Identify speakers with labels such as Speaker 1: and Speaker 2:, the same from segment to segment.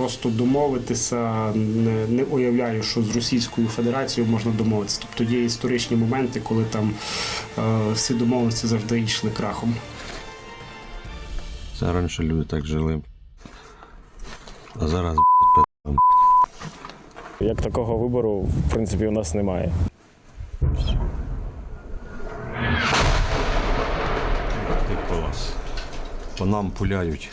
Speaker 1: Просто домовитися не, не уявляю, що з Російською Федерацією можна домовитися. Тобто є історичні моменти, коли там е, всі домовленості завжди йшли крахом.
Speaker 2: Це раніше люди так жили. А зараз б***ь,
Speaker 3: Як такого вибору, в принципі, у нас немає.
Speaker 2: ти клас. По нам пуляють.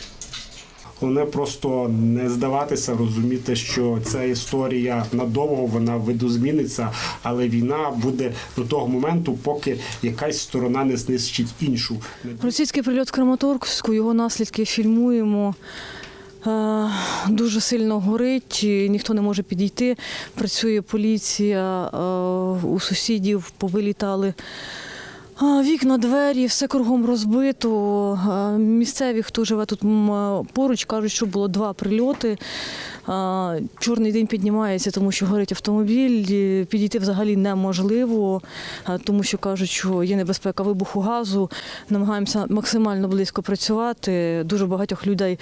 Speaker 1: Головне просто не здаватися, розуміти, що ця історія надовго вона видозміниться, але війна буде до того моменту, поки якась сторона не знищить іншу.
Speaker 4: Російський прильот в Краматорську, його наслідки фільмуємо. Е, Дуже сильно горить, ніхто не може підійти. Працює поліція, е, у сусідів повилітали вікна, двері, все кругом розбито. Місцеві, хто живе тут поруч, кажуть, що було два прильоти. Чорний день піднімається, тому що горить автомобіль. Підійти взагалі неможливо, тому що кажуть, що є небезпека вибуху газу. Намагаємося максимально близько працювати. Дуже багатьох людей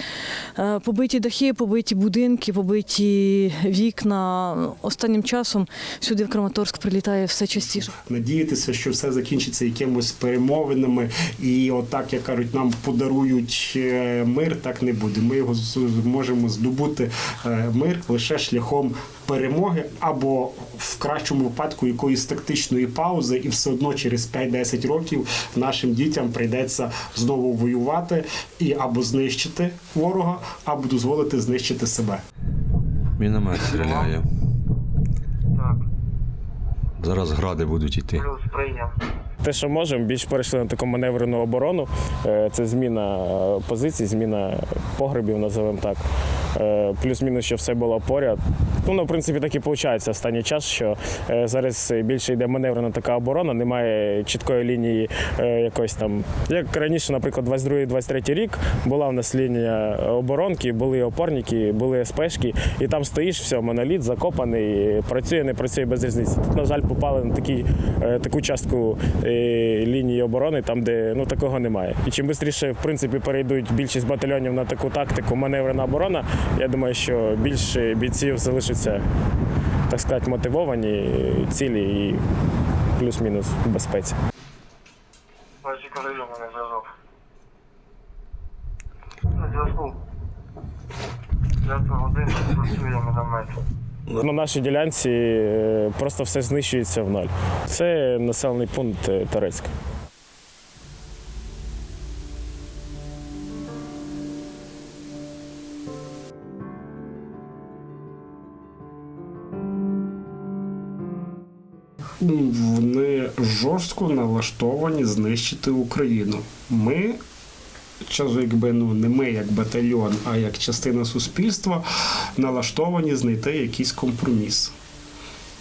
Speaker 4: побиті дахи, побиті будинки, побиті вікна. Останнім часом сюди в Краматорськ прилітає все частіше.
Speaker 1: надіятися, що все закінчиться якимось перемовинами, і отак, як кажуть, нам подарують е, мир, так не буде. Ми його зможемо здобути е, мир лише шляхом перемоги, або в кращому випадку якоїсь тактичної паузи, і все одно через 5-10 років нашим дітям прийдеться знову воювати і або знищити ворога, або дозволити знищити себе.
Speaker 2: Міномет стріляє.
Speaker 5: Так,
Speaker 2: Зараз гради будуть йти.
Speaker 5: плюс прийняв.
Speaker 3: Те, що можемо, більш перейшли на таку маневрену оборону. Е, Це зміна е, позицій, зміна погребів, називаємо так. Е, Плюс-мінус, що все було поряд. Ну, в принципі, так і виходить останній час, що зараз більше йде маневрена така оборона, немає чіткої лінії якоїсь там. Як раніше, наприклад, 22-23 рік була в нас лінія оборонки, були опорники, були СПшки, і там стоїш, все, моноліт закопаний, працює, не працює без різниці. Тут, на жаль, попали на такі, таку частку лінії оборони, там, де ну, такого немає. І чим швидше, в принципі, перейдуть більшість батальйонів на таку тактику маневрена оборона, я думаю, що більше бійців залишаться, так сказати, мотивовані, цілі і плюс-мінус в безпеці.
Speaker 5: На зв'язку. 5 годин працює міномет.
Speaker 3: На нашій ділянці е, просто все знищується в ноль. Це населений пункт е, Торецьк.
Speaker 1: вони жорстко налаштовані знищити Україну. Ми, часу, якби ну не ми як батальйон, а як частина суспільства, налаштовані знайти якийсь компроміс.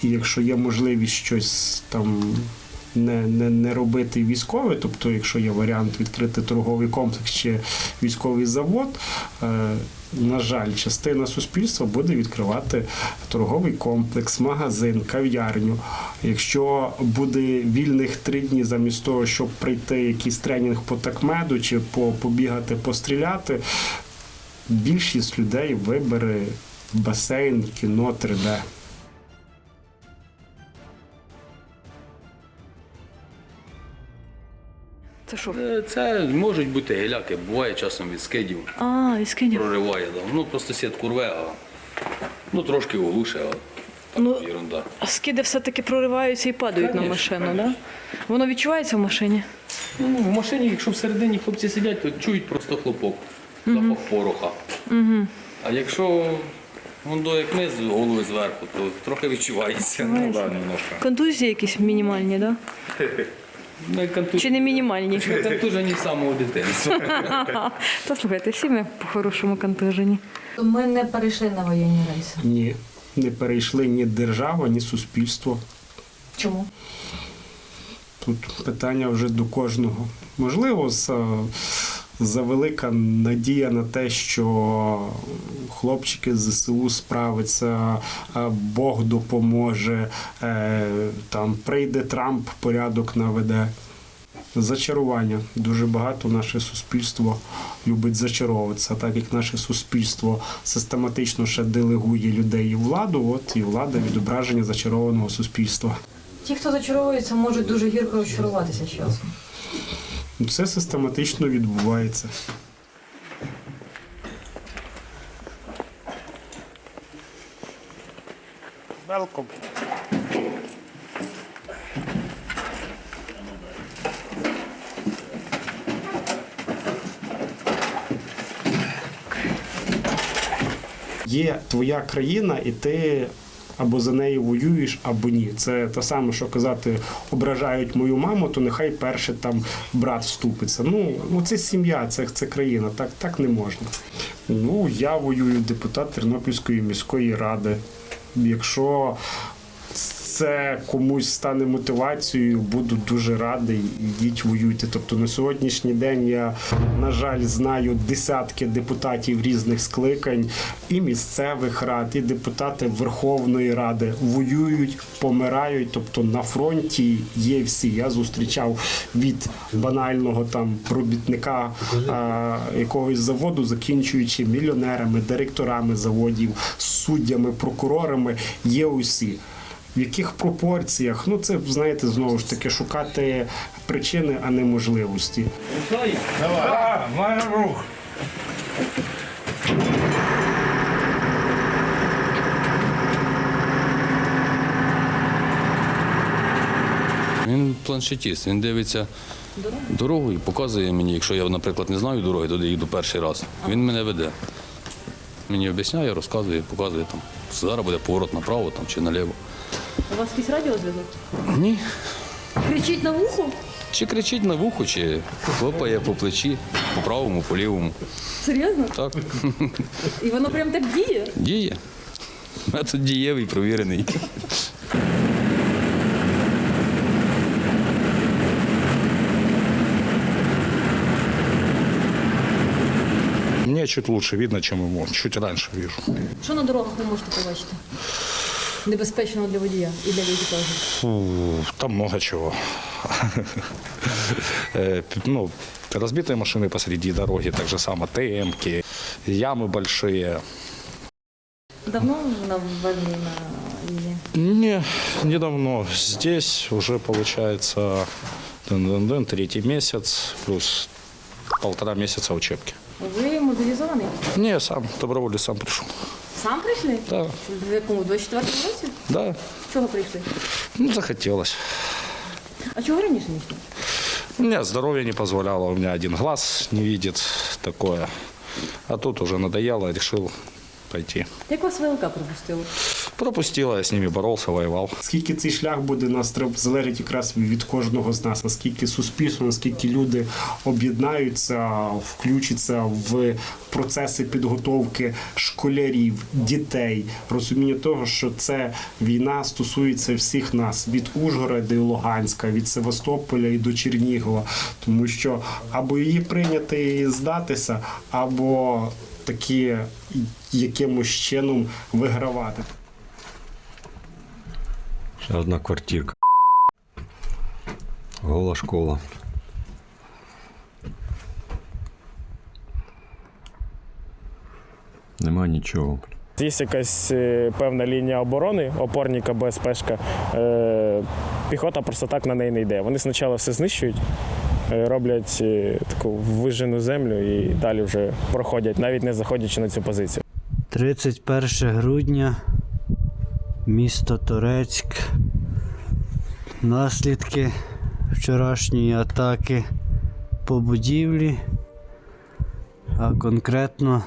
Speaker 1: І якщо є можливість щось там не, не, не робити військове, тобто, якщо є варіант відкрити торговий комплекс чи військовий завод, е, на жаль, частина суспільства буде відкривати торговий комплекс, магазин, кав'ярню. Якщо буде вільних три дні замість того, щоб прийти якийсь тренінг по такмеду чи по, побігати, постріляти, більшість людей вибере басейн, кіно 3D.
Speaker 4: Це що?
Speaker 6: Е, Це можуть бути геляки, буває часом від скидів
Speaker 4: А, із кинів.
Speaker 6: прориває. Да. Ну просто сітку рве, а ну трошки оглуше, а так
Speaker 4: Ну,
Speaker 6: ерунда.
Speaker 4: А скиди все-таки прориваються і падають на машину, так? Да? Воно відчувається в машині?
Speaker 6: Ну, в машині, якщо всередині хлопці сидять, то чують просто хлопок, запах пороха. А якщо вон до як ми з голови зверху, то трохи відчувається. Ну, да, немножко.
Speaker 4: Контузії якісь мінімальні, так?
Speaker 6: Контуж...
Speaker 4: Чи не мінімальні?
Speaker 6: Контужені з самого дитинства.
Speaker 4: Та слухайте, всі ми по-хорошому контужені.
Speaker 7: Ми не перейшли на воєнні рейси.
Speaker 1: Ні, не перейшли ні держава, ні суспільство.
Speaker 7: Чому?
Speaker 1: Тут питання вже до кожного. Можливо, за, завелика надія на те, що хлопчики з ЗСУ справиться, Бог допоможе, е, там прийде Трамп, порядок наведе. Зачарування. Дуже багато наше суспільство любить зачаровуватися, так як наше суспільство систематично ще делегує людей у владу, от і влада відображення зачарованого суспільства.
Speaker 4: Ті, хто зачаровується, можуть дуже гірко розчаруватися часом.
Speaker 1: Це систематично відбувається. Welcome. Є твоя країна, і ти або за неї воюєш, або ні. Це те саме, що казати, ображають мою маму, то нехай перше там брат вступиться. Ну, ну це сім'я, це, це країна. Так, так не можна. Ну, я воюю, депутат Тернопільської міської ради. Якщо це комусь стане мотивацією, буду дуже радий. Ідіть воюйте. Тобто на сьогоднішній день я, на жаль, знаю десятки депутатів різних скликань, і місцевих рад, і депутати Верховної Ради воюють, помирають. Тобто на фронті є всі. Я зустрічав від банального там робітника а, якогось заводу, закінчуючи мільйонерами, директорами заводів, суддями, прокурорами. Є усі. В яких пропорціях? Ну це знаєте, знову ж таки шукати причини, а не можливості.
Speaker 6: Він планшетіст, він дивиться дорогу і показує мені, якщо я, наприклад, не знаю дороги, туди їду перший раз. Він мене веде. Мені об'ясняє, розказує, показує там. Зараз буде поворот направо там, чи наліво.
Speaker 4: У вас якийсь радіозв'язок?
Speaker 6: Ні.
Speaker 4: Кричіть на вухо?
Speaker 6: Чи кричить на вухо, чи хлопає по плечі, по правому, по лівому.
Speaker 4: Серйозно?
Speaker 6: Так,
Speaker 4: І воно прям так діє?
Speaker 6: діє. Метод дієвий, провірений.
Speaker 8: Мне чуть лучше видно, чем ему. Чуть раньше вижу.
Speaker 4: Що на дорогах ви можете побачити? Небезпечного для водія і для екіпажу.
Speaker 8: Фу, там много чего. Э, Ну, разбитые машины посреди дороги, так же само ТМки, ямы большие.
Speaker 4: Давно на війні на війні?
Speaker 8: Не, недавно. Здесь уже получается дын-дын-дын, третий месяц, плюс полтора месяца учебки.
Speaker 4: Ви мобілізований?
Speaker 8: Не, сам добровольно сам пришел.
Speaker 4: Сам прийшли?
Speaker 8: Да,
Speaker 4: В якому? 24-му році?
Speaker 8: да.
Speaker 4: Чого прийшли?
Speaker 8: Ну, захотелось.
Speaker 4: А чого раніше не йшли?
Speaker 8: У меня здоровье не позволяло, у меня один глаз не видит такое. А тут уже надоело, решил пойти.
Speaker 4: Як вас ВЛК пропустило?
Speaker 8: Пропустила, я с ними боролся, воевал.
Speaker 1: Скільки цей шлях буде нас треба залежить якраз від кожного з нас, наскільки суспільство, наскільки люди об'єднаються, включаться в процеси підготовки школярів, дітей, розуміння того, що це війна стосується всіх нас від Ужгорода і Луганська, від Севастополя і до Чернігова, тому що або її прийняти і здатися, або такі якимось чином вигравати.
Speaker 2: Ще одна квартирка. Гола школа. Нема нічого.
Speaker 3: Є якась е, певна лінія оборони, опорника БСПшка. Е, піхота просто так на неї не йде. Вони спочатку все знищують, е, роблять таку вижену землю і далі вже проходять, навіть не заходячи на цю позицію.
Speaker 9: 31 грудня, місто Торецьк. Наслідки вчорашньої атаки по будівлі, а конкретно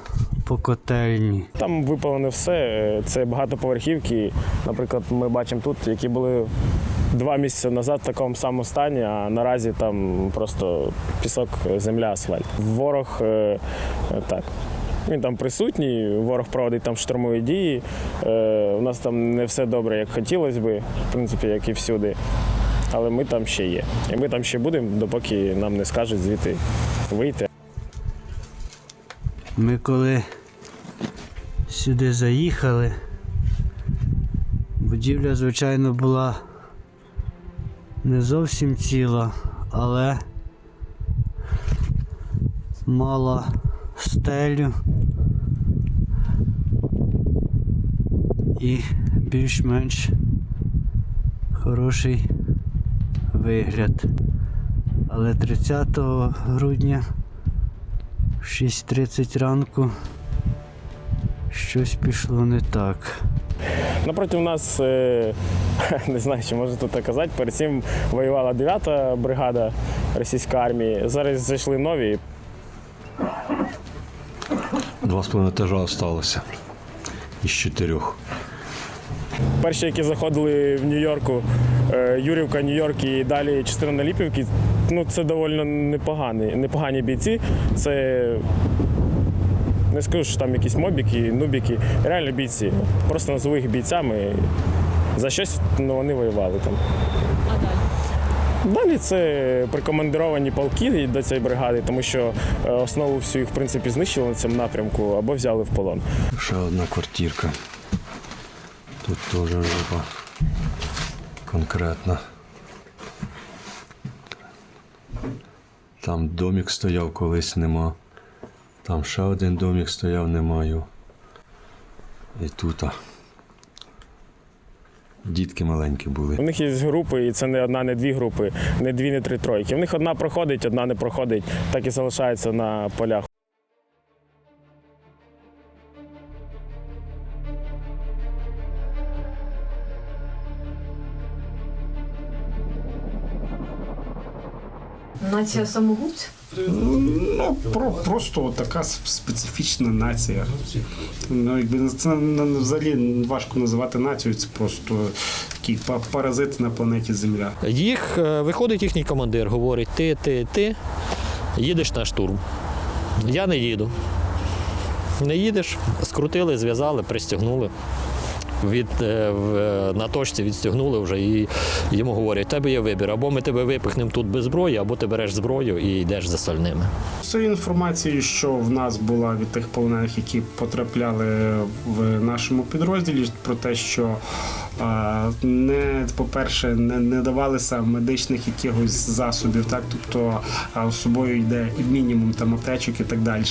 Speaker 9: по котельні.
Speaker 3: Там випалене все. Це багатоповерхівки. Наприклад, ми бачимо тут, які були два місяці назад в такому самому стані, а наразі там просто пісок, земля, асфальт. Ворог е, так. Він там присутній, ворог проводить там штурмові дії. Е, у нас там не все добре, як хотілося би, в принципі, як і всюди. але ми там ще є. І ми там ще будемо, допоки нам не скажуть звідти вийти.
Speaker 9: Ми коли сюди заїхали, будівля, звичайно, була не зовсім ціла, але мала стелю і більш-менш хороший вигляд. Але 30 грудня в 6.30 ранку щось пішло не так.
Speaker 3: Напроти нас, е, не знаю, чи можна тут казати, перед цим воювала 9-та бригада російської армії. Зараз зайшли нові.
Speaker 2: Два з половиною етажа залишилося із чотирьох.
Speaker 3: Перші, які заходили в Нью-Йорку, е, Юрівка, Нью-Йорк і далі частина Наліпівки, ну це доволі непогані, непогані бійці. Це не скажу, що там якісь мобіки, нубіки, реально бійці. Просто назову їх бійцями. За щось ну, вони воювали там. Далі це прикомандировані полки до цієї бригади, тому що е, основу всю їх в принципі знищили на цьому напрямку або взяли в полон.
Speaker 2: Ще одна квартирка. Тут теж жопа. Конкретно. Там домик стояв колись нема. Там ще один домик стояв, немає. І тут. Дітки маленькі були.
Speaker 3: У них є групи, і це не одна, не дві групи, не дві, не три тройки. В них одна проходить, одна не проходить, так і залишається на полях.
Speaker 7: Нація самогубців?
Speaker 1: Ну, про, просто така специфічна нація. Ну, якби це взагалі важко називати нацією, це просто такий па- паразит на планеті Земля.
Speaker 10: Їх е, виходить їхній командир, говорить: ти, ти, ти їдеш на штурм. Я не їду. Не їдеш, скрутили, зв'язали, пристягнули. Від, е, е, на точці відстягнули вже і йому говорять, тебе є вибір, або ми тебе випихнемо тут без зброї, або ти береш зброю і йдеш за сольними.
Speaker 1: Це інформацію, що в нас була від тих полонених, які потрапляли в нашому підрозділі, про те, що не, по-перше, не, не давалися медичних якихось засобів, так тобто з собою йде мінімум там аптечок і так далі.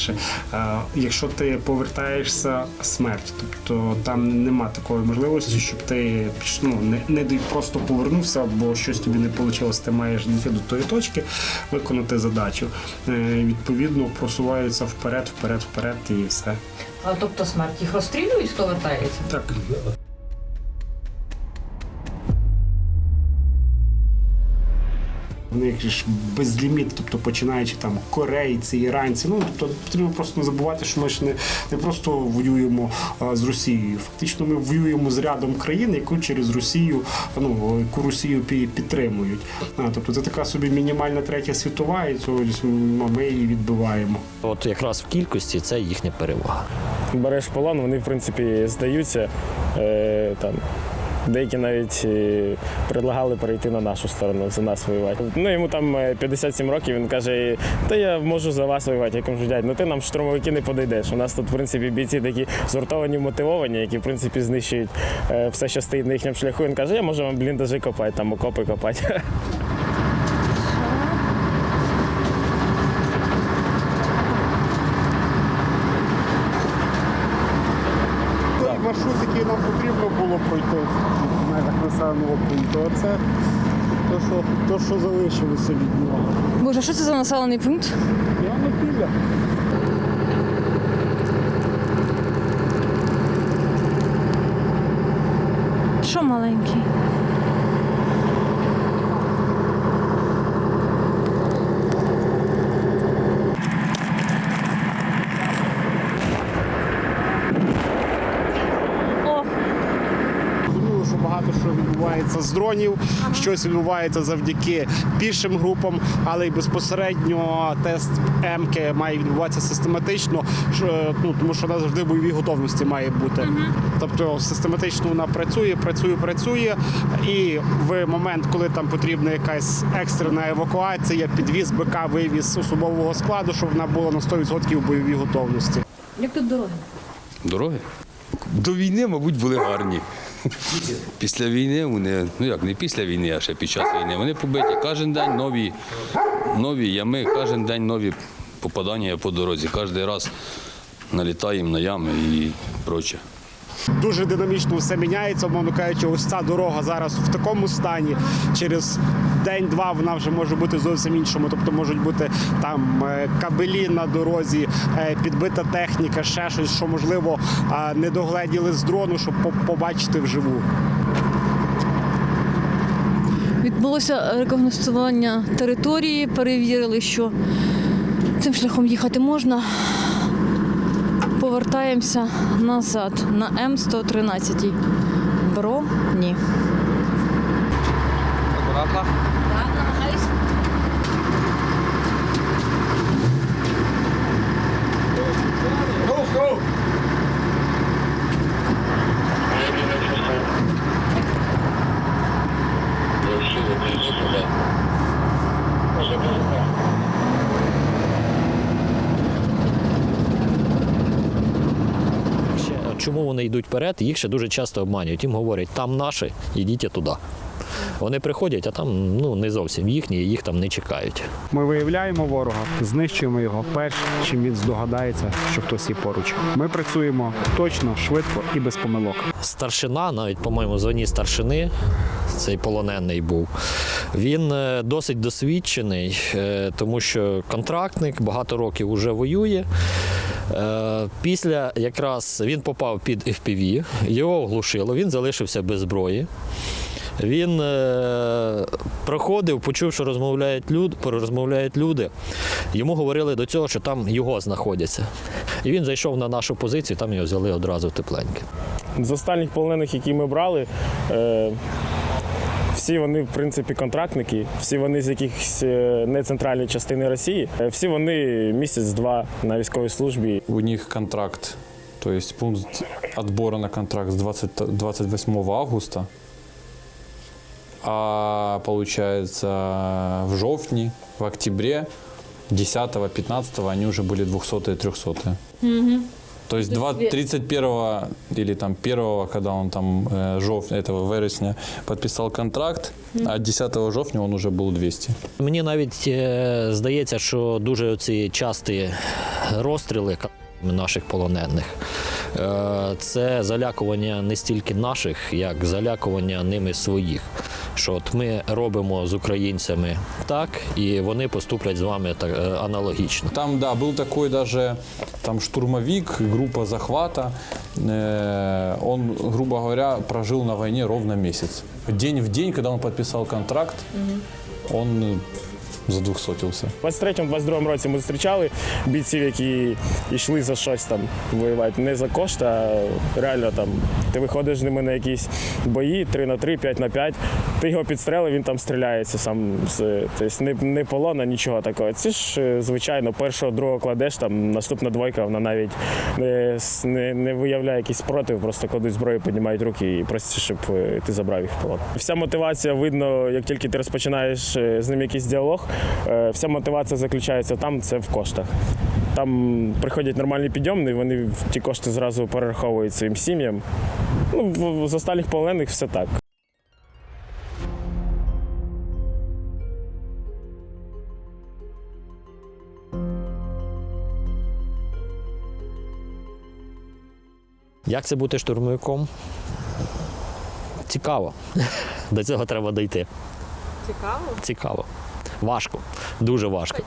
Speaker 1: Якщо ти повертаєшся, смерть, тобто там нема такої можливості, щоб ти ну, не, не просто повернувся, бо щось тобі не вийшло, ти маєш дійти до тої точки, виконати задачу. Е, Відповідно, просуваються вперед, вперед, вперед і все.
Speaker 7: А, тобто смерть їх розстрілюють, хто вертається?
Speaker 1: Так. В них ж безліміт, тобто починаючи там корейці, іранці. Ну тобто потрібно просто не забувати, що ми ж не, не просто воюємо а, з Росією. Фактично, ми воюємо з рядом країн, яку через Росію, ну яку Росію підтримують. А, тобто це така собі мінімальна третя світова, і цього ми її відбиваємо.
Speaker 10: От якраз в кількості це їхня перевага.
Speaker 3: Береш полон, вони в принципі здаються. Е, там, деякі навіть е, предлагали перейти на нашу сторону, за нас воювати. Ну йому там е, 57 років, він каже, та я можу за вас воювати. Я кажу, дядь, ну ти нам штурмовики не подійдеш. У нас тут, в принципі, бійці такі згуртовані, мотивовані, які в принципі знищують е, все, що стоїть на їхньому шляху. Він каже, я можу вам бліндажі копати, там окопи копати.
Speaker 1: Той маршрут, який нам потрібно було пройти в межах населеного пункту, це то, що, то, що залишилося від нього.
Speaker 4: Боже, а що це за населений пункт?
Speaker 1: Я не піде.
Speaker 4: Що маленький?
Speaker 1: Зрозуміло, що багато що відбувається відбувається з дронів, щось відбувається завдяки пішим групам, але й безпосередньо тест М-ки має відбуватися систематично, ну, тому що вона завжди в бойовій готовності має бути. Тобто систематично вона працює, працює, працює, і в момент, коли там потрібна якась екстрена евакуація, підвіз БК, вивіз особового складу, щоб вона була на 100% в бойовій готовності.
Speaker 4: Як тут дороги?
Speaker 11: Дороги? До війни, мабуть, були гарні. Після війни вони, ну як не після війни, а ще під час війни, вони побиті. Кожен день нові, нові ями, кожен день нові попадання по дорозі. Кожен раз налітаємо на ями і проче.
Speaker 1: Дуже динамічно все міняється, умовно кажучи, ось ця дорога зараз в такому стані. Через день-два вона вже може бути зовсім іншому. Тобто можуть бути там е, кабелі на дорозі, е, підбита техніка, ще щось, що можливо е, не догледіли з дрону, щоб побачити вживу.
Speaker 4: Відбулося рекогностування території, перевірили, що цим шляхом їхати можна. Повертаємося назад на М113. Бро? Ні.
Speaker 10: Ще, чому вони йдуть вперед? Їх ще дуже часто обманюють. Їм говорять, там наші, йдіть туди. Вони приходять, а там ну, не зовсім їхні, їх там не чекають.
Speaker 1: Ми виявляємо ворога, знищуємо його перш чим він здогадається, що хтось є поруч. Ми працюємо точно, швидко і без помилок.
Speaker 10: Старшина, навіть, по-моєму, в званні старшини, цей полонений був. Він е, досить досвідчений, е, тому що контрактник багато років вже воює. Е, Після якраз він попав під FPV, його оглушило, він залишився без зброї. Він е, проходив, почув, що розмовляють, люд, розмовляють люди. Йому говорили до цього, що там його знаходяться. І він зайшов на нашу позицію, там його взяли одразу тепленьке.
Speaker 3: З останніх полонених, які ми брали, е, всі вони, в принципі, контрактники, всі вони з якихось е, не центральної частини Росії, Е, всі вони місяць-два на військовій службі.
Speaker 12: У них контракт, то есть пункт отбора на контракт с 20, 28 августа, а получается в жовтні, в октябре, 10-15 они уже были 200 и 300 То есть два- 31 или там 1, когда он там э, жов, этого вересня подписал контракт, а 10 жовтня он уже был 200.
Speaker 10: Мені навіть е, здається, що дуже ці часті розстріли к- наших полонених. е, Це залякування не стільки наших, як залякування ними своїх. Що от ми робимо з українцями так, і вони поступлять з вами так е, аналогічно.
Speaker 12: Там, да, был такой даже там штурмовик, группа захвата. Э, Он, грубо говоря, прожил на войне ровно месяц. День в день, когда он подписал контракт, он э, задвухсотился.
Speaker 3: У 23-22 році ми зустрічали бійців, які йшли за щось там воювати. Не за кошти, а реально там ти виходиш з ними на якісь бої 3 на 3, 5 на 5. Ти його підстрелив, він там стріляється сам. Тобто не, не полона, нічого такого. Це ж е, звичайно, першого, другого кладеш, там наступна двойка, вона навіть не, не, не виявляє якийсь спротив, просто кладуть зброю, піднімають руки і просять, щоб е, ти забрав їх в полон. Вся мотивація видно, як тільки ти розпочинаєш е, з ним якийсь діалог. Вся мотивація заключається там, це в коштах. Там приходять нормальні підйомні, вони ті кошти зразу перераховують своїм сім'ям. Ну, з останніх полонених все так.
Speaker 10: Як це бути штурмовиком? Цікаво. До цього треба дійти. Цікаво? Цікаво. Важко, дуже важко.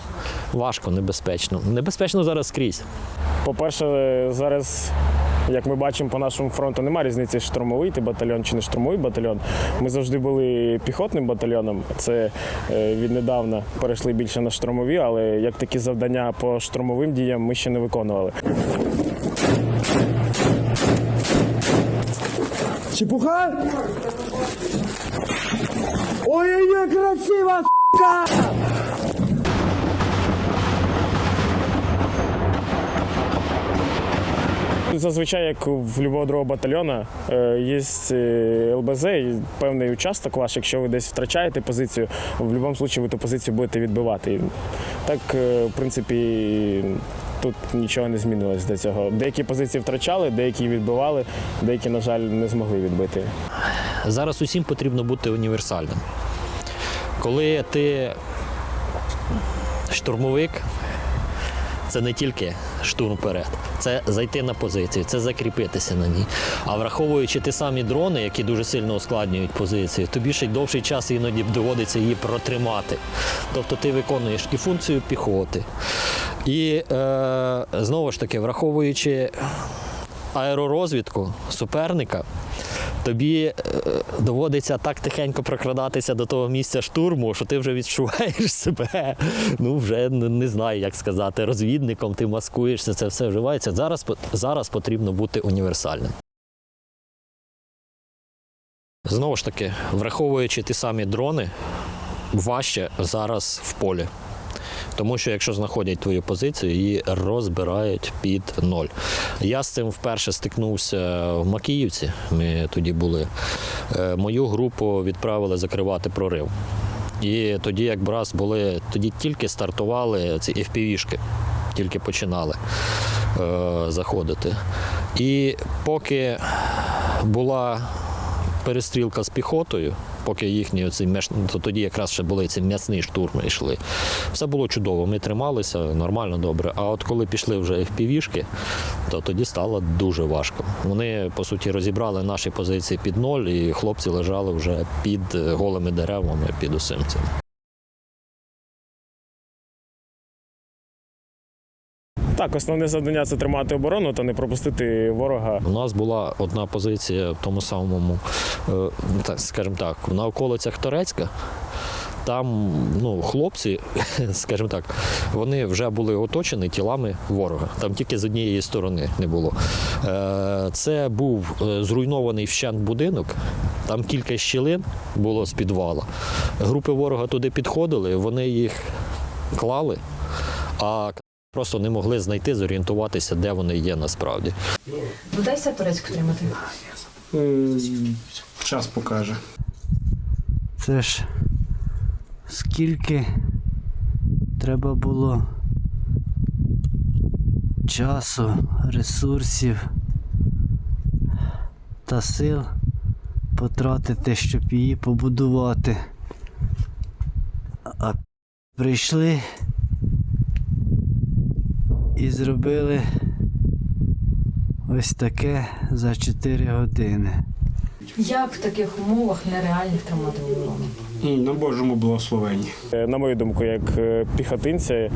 Speaker 10: Важко, небезпечно. Небезпечно зараз скрізь.
Speaker 3: По-перше, зараз, як ми бачимо по нашому фронту, немає різниці штурмовий ти батальйон чи не штурмовий батальйон. Ми завжди були піхотним батальйоном. Це е, віднедавна перейшли більше на штурмові, але як такі завдання по штурмовим діям ми ще не виконували.
Speaker 1: Чепуха?
Speaker 9: Ой-ой-ой, красива, сука!
Speaker 3: Зазвичай, як в будь-якого другого батальйону, е, є е, ЛБЗ, певний участок ваш, якщо ви десь втрачаєте позицію, в будь-якому випадку ви ту позицію будете відбивати. Так, е, в принципі, тут нічого не змінилось до цього. Деякі позиції втрачали, деякі відбивали, деякі, на жаль, не змогли відбити.
Speaker 10: Зараз усім потрібно бути універсальним. Коли ти штурмовик, це не тільки штурм вперед, це зайти на позицію, це закріпитися на ній. А враховуючи ті самі дрони, які дуже сильно ускладнюють позицію, тобі ще й довший час іноді доводиться її протримати. Тобто ти виконуєш і функцію піхоти. І е, знову ж таки, враховуючи аеророзвідку суперника, тобі е, доводиться так тихенько прокрадатися до того місця штурму, що ти вже відчуваєш себе, ну вже не, знаю, як сказати, розвідником, ти маскуєшся, це все вживається. Зараз, зараз потрібно бути універсальним. Знову ж таки, враховуючи ті самі дрони, важче зараз в полі. Тому що якщо знаходять твою позицію, її розбирають під ноль. Я з цим вперше стикнувся в Макіївці. Ми тоді були. Е, Мою групу відправили закривати прорив. І тоді, як раз були, тоді тільки стартували ці FPV-шки, тільки починали е, заходити. І поки була перестрілка з піхотою, поки їхні оці меш... то тоді якраз ще були ці м'ясні штурми йшли. Все було чудово, ми трималися нормально, добре. А от коли пішли вже FPV-шки, то тоді стало дуже важко. Вони, по суті, розібрали наші позиції під ноль, і хлопці лежали вже під е, голими деревами, під усим цим.
Speaker 3: Так, основне завдання це тримати оборону та не пропустити ворога.
Speaker 10: У нас була одна позиція в тому самому, е, скажімо так, на околицях Торецька. Там ну, хлопці, скажімо так, вони вже були оточені тілами ворога. Там тільки з однієї сторони не було. Е, Це був е, зруйнований вщент будинок, там кілька щілин було з підвала. Групи ворога туди підходили, вони їх клали, а просто не могли знайти, зорієнтуватися, де вони є насправді.
Speaker 7: Вдасться Турецьку тримати?
Speaker 1: Час покаже.
Speaker 9: Це ж скільки треба було часу, ресурсів та сил потратити, щоб її побудувати. А прийшли і зробили ось таке за 4 години.
Speaker 7: Як в таких умовах нереальних тримати оборону?
Speaker 1: На Божому благословенні.
Speaker 3: Е, На мою думку, як е, піхотинця,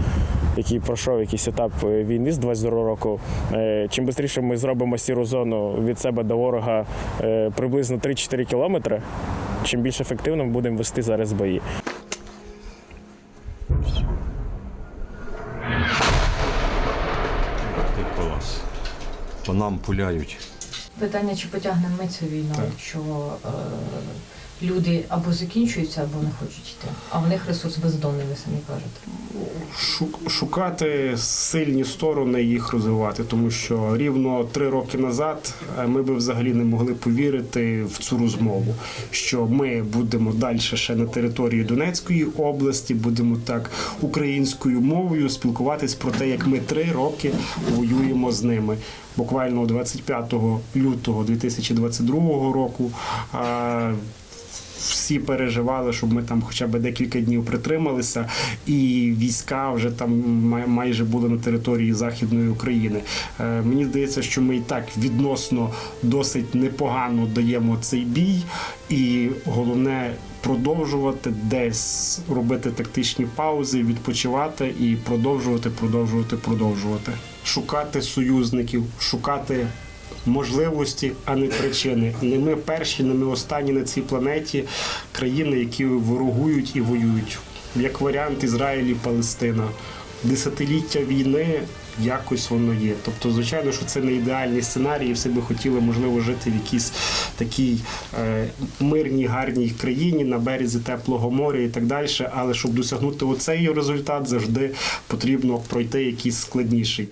Speaker 3: який пройшов якийсь етап е, війни з 22 року, чим швидше ми зробимо сіру зону від себе до ворога приблизно 3-4 кілометри, чим більш ефективно ми будемо вести зараз бої.
Speaker 2: Нам пуляють.
Speaker 7: Питання, чи потягнемо ми цю війну, що е, люди або закінчуються, або не хочуть йти. А в них ресурс бездонний, ви самі кажете.
Speaker 1: Шу- Шукати сильні сторони і їх розвивати, тому що рівно три роки назад е, ми би взагалі не могли повірити в цю розмову, що ми будемо далі ще на території Донецької області, будемо так українською мовою спілкуватись про те, як ми три роки воюємо з ними. Буквально 25 лютого 2022 року. Всі переживали, щоб ми там хоча б декілька днів притрималися, і війська вже там май- майже були на території Західної України. Е, Мені здається, що ми і так відносно досить непогано даємо цей бій, і головне продовжувати десь робити тактичні паузи, відпочивати і продовжувати, продовжувати, продовжувати. Шукати союзників, шукати можливості, а не причини. Не ми перші, не ми останні на цій планеті країни, які ворогують і воюють. Як варіант Ізраїль і Палестина. Десятиліття війни якось воно є. Тобто, звичайно, що це не ідеальний сценарій, і всі би хотіли, можливо, жити в якійсь такій е, мирній, гарній країні на березі теплого моря і так далі. Але щоб досягнути оцей результат, завжди потрібно пройти якийсь складніший.